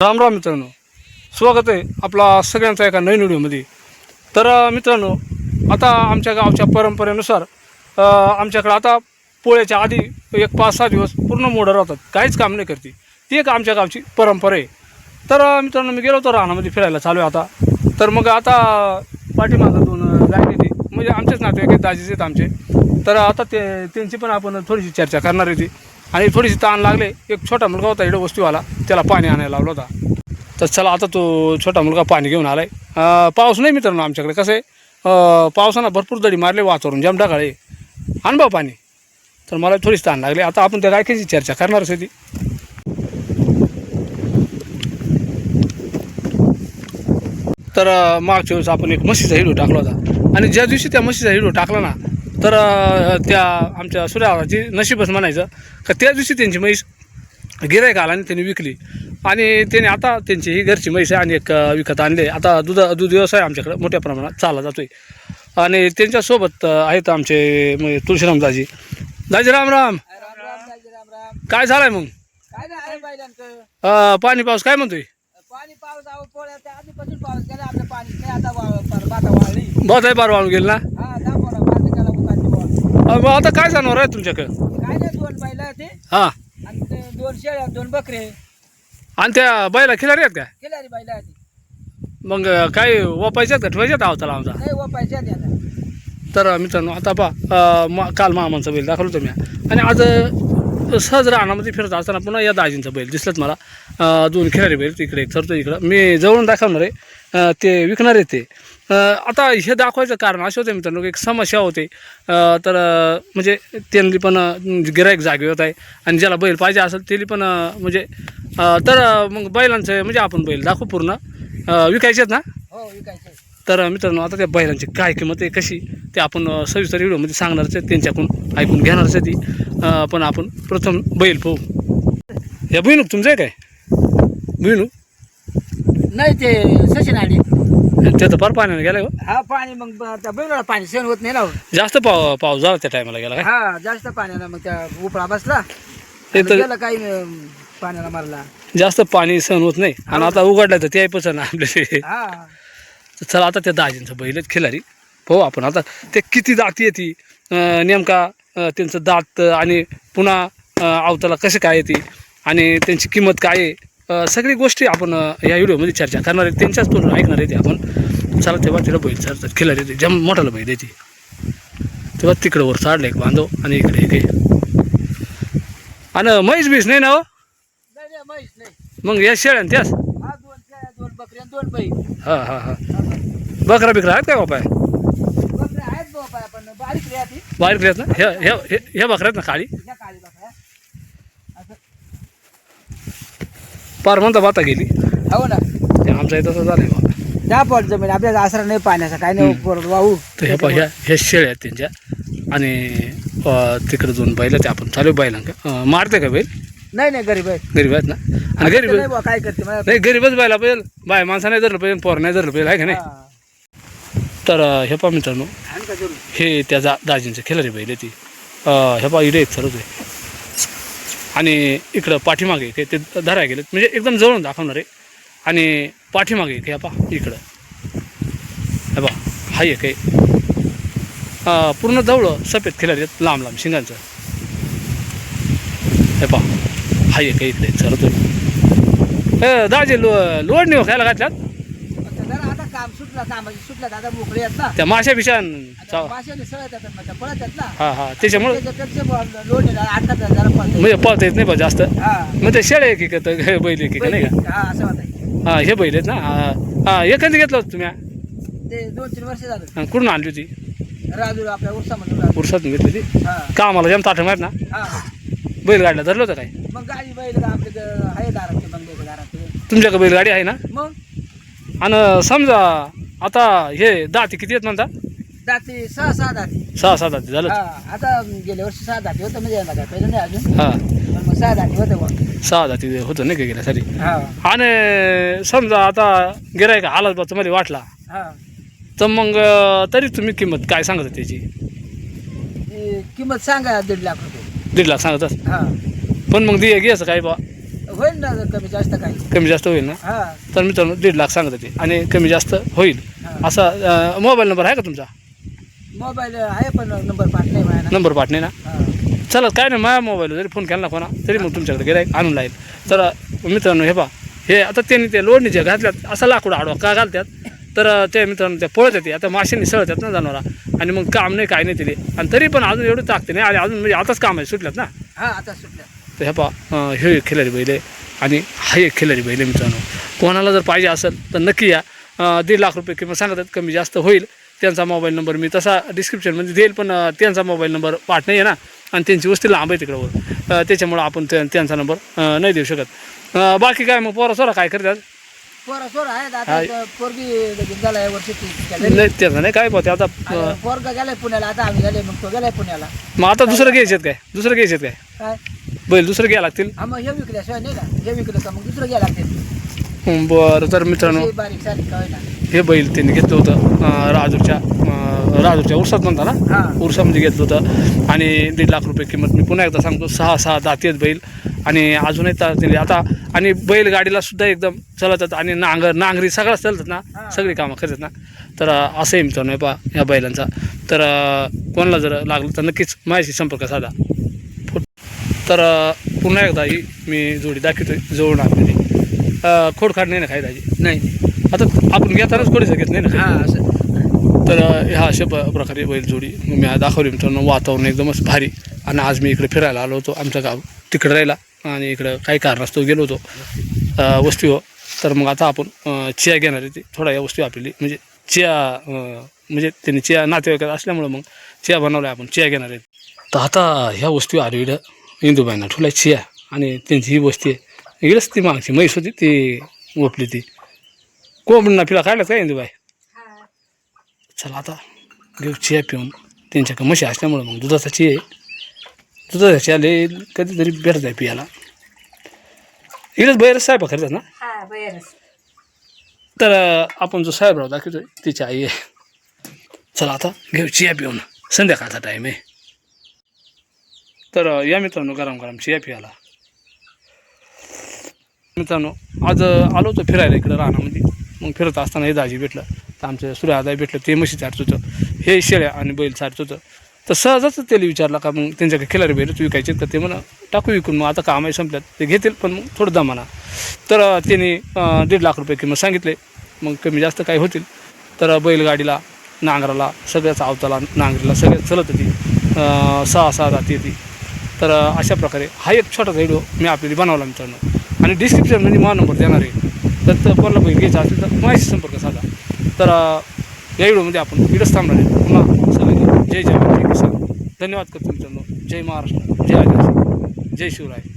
राम राम मित्रांनो. स्वागत आहे आपला सगळ्यांचा एका नवीन व्हिडिओमध्ये. तर मित्रांनो आता आमच्या गावच्या परंपरेनुसार आमच्याकडं आता पोळ्याच्या आधी एक पाच सहा दिवस पूर्ण मोडं राहतात. काहीच काम नाही करते. ती एक आमच्या गावची परंपरा आहे. तर मित्रांनो मी गेलो होतो रानामध्ये फिरायला. चालू आहे आता. तर मग आता पाठीमागं दोन गाय येते म्हणजे आमचेच नातेवाईक आहेत दाजीचे आहेत आमचे. तर आता ते त्यांची पण आपण थोडीशी चर्चा करणार होती आणि थोडीशी ताण लागले. एक छोटा मुलगा होता इकडे वस्तूवाला. त्याला पाणी आणायला लावलं होता. तर चला आता तो छोटा मुलगा पाणी घेऊन आला आहे पाऊस नाही मित्रांनो आमच्याकडे. कसं आहे? पावसानं भरपूर दडी मारले वाचवून जम ढगाळे पाणी. तर मला थोडीच ताण लागली. आता आपण त्या गायकाची चर्चा करणारच होती ती तर मागच्या वेळेस आपण एक म्हशीचा हिडो टाकला होता. आणि ज्या दिवशी त्या म्हशीचा हिडो टाकला ना तर त्या आमच्या सूर्याची नशीबच म्हणायचं का त्या दिवशी त्यांची म्हैस गिरायक आला आणि त्यांनी विकली. आणि त्याने आता त्यांची ही घरची म्हैस आहे आणि एक विकत आणले. आता दूध दूध व्यवसाय आमच्याकडे मोठ्या प्रमाणात चालला जातोय. आणि त्यांच्यासोबत आहेत आमचे म्हणजे तुळशीराम दाजी. दाजी राम राम. काय झालंय मग? आहे पाणी पाऊस काय म्हणतोय? पाणी पाऊस पाऊस गेला आपल्या पाणी आता आहे वाळून गेलं ना माझं त्याला मुखाची वाळ. अं, मग आता काय जाणार आहे तुमच्याकडे? काय नाही दोन बैल ते. हां. आणि ते दोन शेळ्या दोन बकरे आणि त्या बैला खिलारी आहेत काय केल्या रे बैल ती मग काय वापायच्यात का? ठेवायच्यात आवताला आमचा? नाही वापायच्या त्याला तर मित्रांनो आता पा काल मामांचा बैल दाखवलं मी. आणि आज सहज रानामध्ये फिरत असताना पुन्हा या दाजींचा बैल दिसलंच मला. अ, दोन खिलारी बैल तिकडे एक सरतो इकडं. मी जवळून दाखवणार आहे. ते विकणार आहे ते. आता हे दाखवायचं कारण असं होतं मित्रांनो एक समस्या होते. तर म्हणजे त्यांनी पण गिरायक जागे होत आहे. आणि ज्याला बैल पाहिजे असेल त्याला पण म्हणजे तर मग बैलांचं म्हणजे आपण बैल दाखवू पूर्ण. विकायचे आहेत ना? हो विकायचे तर मित्रांनो आता त्या बैलांची काय किंमत आहे कशी? ते आपण सविस्तर व्हिडिओमध्ये सांगणारच आहे. त्यांच्याकडून ऐकून घेणारच आहे ती. पण आपण प्रथम बैल पाहू. या बहिणूक तुमचं आहे काय? बहिणू नाही ते सचिन आली. ते तर फार पाण्याने गेलाय हो. हा पाणी मग त्या बैलाला पाणी सहन होत नाही ना हो. जास्त पाव पाऊस झाला त्या टायमाला गेला काय हा जास्त पाण्यानं मग त्या उपळा बसला. ते तर गेला काही अं, पाण्याला मारला. जास्त पाणी सहन होत नाही. आणि आता उघडलं तर ते ना आपले. हा. चला आता त्या दाजींचं बैलच खिलारी. पाहू आपण आता ते किती दाती येते अं, नेमका अं, त्यांचं दात आणि पुन्हा अं, अवताला कसं काय येते आणि त्यांची किंमत काय आहे. सगळी गोष्टी आपण या व्हिडिओमध्ये चर्चा करणार आहे. त्यांच्याच तोंडून ऐकणार आहे ते आपण. चला तेव्हा तिला बैल चढतात खिलारी येते. जम मोठाला बैल येते. तेव्हा तिकडं वर चाडलं एक बांधव आणि इकडे एक. आणि म्हैस बीस नाही ना हो? नाही नाही म्हैस नाही. मग या शेळ्या त्यास? हा हां हां हां. बकरा बिकरा आहेत काय बापाय बारीक ती बारीक ना? ह्या ह्या ह्या- ह्या बकऱ्या आहेत ना काळी ह्या काळी बकऱ्या असं पार म्हणता बाता गेली. हो ना. ते आमचं इथं तसं झालंय बाबा त्या पॉट जमीन. आपल्याला आसरा नाही पाण्याचा काय नाही परत वाहू. तर हे पहा ह्या ह्या शेळ्या आहेत त्यांच्या. आणि अं, तिकडे दोन बैल आहेत. आपण चालू बैलांक मारते का बैल? नाही नाही गरीब आहे गरीब आहेत ना? आणि गरीब नाही बुवा, काय करते? मला नाही गरीबच बैला पाहिजे बाय माणसा नाही धरलं पाहिजे पोर नाही धरलं पाहिजे आहे का नाही? हा. तर अं, हे पहा मित्रांनो. आणि का जरूर हे त्या जा दाजींचं खिलारी बैल आहे ती. अं, हे पहा इडे एक सरच आहे. आणि इकडं पाठीमागे काय ते धराय गेलेत. म्हणजे एकदम जवळून दाखवणार आहे. आणि पाठीमागे काय पा इकडं. हे बा हा एक आहे. अं, पूर्ण जवळ सफेद खिलाडी आहेत लांब लांब शिंगांचं. हे पहा हा एक आहे इकडे सरतोय दाजे लो लोड नाही खायला घातल्यात? काम सुटलं कामाची सुटलं मोकळे आहेत ना. त्या माशा बिशान आता माशाने सळत येतात मग त्या पळत आहेत ना. हां हां. त्याच्यामुळं? आहे जरा म्हणजे पळता येत नाही बा जास्त. हा. मग ते शेळे की का तर बैल की का नाही का? हा असं होत हा हे बैल आहेत ना? हा हा. एखादी घेतलं होतं तुम्ही? हा? ते दोन तीन वर्ष झालं. हा, कुठून आणली होती? राजूर आपल्या उरसा म्हणून पुरुषातून घेतली होती? हा. कामाला जेम ताठ माहीत ना? हा. बैलगाडीला धरलं होतं काय? मग गाडी बैल का इथं आहे दारात ते बंगल्याच्या दारात ते. तुमच्याकडे बैलगाडी आहे ना? मग? आणि समजा आता हे दाती किती आहेत म्हणता? दाती सहा सहा दाती. सहा सहा दाती झालं हा आता गेल्या वर्षी सहा दाती होतं म्हणजे यंदा काय पहिलं नाही अजून. हा. पण मग सहा दाती होतं बुवा. सहा दाती होतं नाही का गेल्यासाठी हा. आणि समजा आता गिरायक आलाच बा तुम्हाला वाटला हा. तर मग अं, तरी तुम्ही किंमत काय सांगता त्याची? ती किंमत सांगा दीड लाख रुपये. दीड लाख सांगतात हा. पण मग दे घ्यायचं काय बा होईल ना कमी जास्त काही. कमी जास्त होईल ना? हा. तर मित्रांनो दीड लाख सांगत होते. आणि कमी जास्त होईल. असा अं, मोबाईल नंबर आहे का तुमचा? मोबाईल आहे पण नंबर पाठ नाही माझ्या ना नंबर पाठ नाही ना. चला काय नाही माझ्या मोबाईल जरी फोन केला ना कोणा तरी मग तुमच्याकडे गेला आणून लाईल तर मित्रांनो हे पा हे आता त्यांनी ते लोणीचे घातल्यात असा लाकूड आडवा का घालतात तर ते मित्रांनो ते पळत येते. आता माशांनी सळतात ना जनावरा. आणि मग काम नाही काय नाही तिथे. आणि तरी पण अजून एवढं ताकते नाही. आणि अजून म्हणजे आताच काम आहे सुटल्यात ना? हा आता सुटल्या तर ह्या पा हे एक खिलारी बैल आहे आणि हा एक खिलारी बैल आहे मित्रांनो. कोणाला जर पाहिजे असेल तर नक्की या. दीड लाख रुपये किंमत सांगतात कमी जास्त होईल. त्यांचा मोबाईल नंबर मी तसा डिस्क्रिप्शनमध्ये देईल पण त्यांचा मोबाईल नंबर पाठ नाही आहे ना. आणि त्यांची वस्ती लांब आहे तिकडं त्याच्यामुळं आपण त्या- त्यांचा नंबर नाही देऊ शकत. बाकी काय मग पोरा सोरा काय करतात. नाही त्याचं नाही काय पाहते आता पोरगा गेलाय पुण्याला आता आम्ही गेले मग तो गेलाय पुण्याला. मग आता दुसरं घ्यायचे काय? दुसरं घ्यायचे काय? काय? बैल दुसरं घ्यायला लागतील? हा मग हे विकल्याशिवाय नाही का हे विकलं का मग दुसरं घ्यायला लागते हं, बरं तर मित्रांनो हे बारीक सारीक हे बैल त्यांनी घेतलं होतं अं, राजूरच्या अं, राजूरच्या उरसात म्हणता ना? हा. उरसामध्ये घेतलं होतं. आणि दीड लाख रुपये किंमत मी पुन्हा एकदा सांगतो सहा सहा दाती आहेत बैल. आणि अजूनही ता दिले आता आणि बैलगाडीला सुद्धा एकदम चालतात आणि नांगर नांगरी सगळ्याच चालतात ना. सगळी कामं करतात ना? तर अं, असंही मित्रांनो पा ह्या बैलांचा. तर अं, कोणाला जर लागलं तर नक्कीच माझ्याशी संपर्क साधा. तर पुन्हा एकदा ही मी जोडी दाखवतोय जवळ आपली खोडखाड नाही ना खाय दाजी? नाही. आता आपण घेतानाच कोणीच घेत नाही ना हा असं. तर ह्या अशा प्रकारे बैल जोडी मी दाखवली मित्रांनो. वातावरण एकदमच भारी. आणि आज मी इकडे फिरायला आलो होतो आमचं गाव तिकडे राहिला. आणि इकडं काही कारणास्तव गेलो होतो. अ, वस्तीवर तर मग आता आपण चिया घेणार आहे ती. थोडा या वस्तू आपली म्हणजे चिया म्हणजे त्यांनी चिया नातेवाईक असल्यामुळं मग चिया बनवला आपण चिया घेणार आहेत तर आता ह्या वस्तू आली इकडं इंदुबाईंना ठुला चिया आणि त्यांची ही वस्ती आहे. इकडेच ती मागची म्हैस होती ती ओपली ती. कोंबडीना पिला काढल्यात का इंदुबाई? चला आता घेऊ चिया पिऊन. त्यांच्याकडे म्हशी असल्यामुळं मग दुधाचा चिया दुधाचा चिया लय कधीतरी भेटत आहे पियाला. इकडेच बाहेरच साहेब करतात ना? तर आपण जो साहेबराव दाखवतोय तिची आई आहे. चला आता घेऊ चिया पिऊन. संध्याकाळचा टाईम आहे. तर या मित्रांनो गरम गरम चिया पियाला मित्रांनो आज आलो होतो फिरायला इकडं राहण्यामध्ये मग फिरत असताना हे दाजी भेटलं. तर आमचं सूर्यादाय भेटलं ते म्हशी चाटत होतं. हे शेळ्या आणि बैल चाटत होतं. तर सहजच त्याला विचारलं का मग त्यांच्याकडे खिलारी बैल तू विकायचे तर ते म्हणा टाकू विकून मग आता कामही संपल्यात. ते घेतील पण मग थोडं दमाना. तर अं, त्यांनी दीड लाख रुपये किंमत सांगितले. मग कमी जास्त काही होतील. तर बैलगाडीला नांगराला सगळ्याच आवताला नांगरीला सगळ्याच चलत होती. सहा सहा जाती होती. तर अशा प्रकारे हा एक छोटा व्हिडिओ मी आपल्याला बनवला मित्रांनो. आणि डिस्क्रिप्शनमध्ये माझा नंबर देणार आहे. तर तर कोणाला बैल घ्यायचा असेल तर माझ्याशी संपर्क साधा. तर या व्हिडिओमध्ये आपण इकडंच थांबणार आहे. पुन्हा सगळ्यांनी जय जय किसान. धन्यवाद करतो मित्रांनो. जय महाराष्ट्र. जय आदिवासी. जय शिवराय.